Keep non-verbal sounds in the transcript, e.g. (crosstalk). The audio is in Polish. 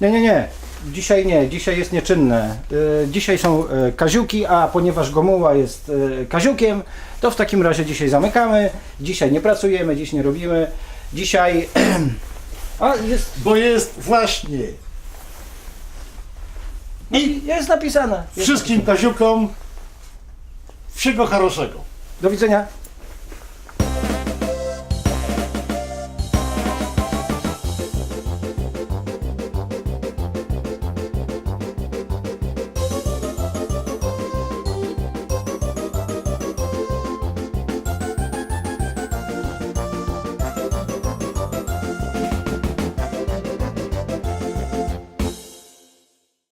Nie, nie, nie. Dzisiaj nie, dzisiaj jest nieczynne. Y, dzisiaj są y, kaziuki, a ponieważ Gomuła jest y, kaziukiem, to w takim razie dzisiaj zamykamy. Dzisiaj nie pracujemy, dziś nie robimy. Dzisiaj. (clears throat) A jest, Bo jest właśnie i jest napisane. Jest wszystkim kaziukom wszystkiego хорошego. Do widzenia.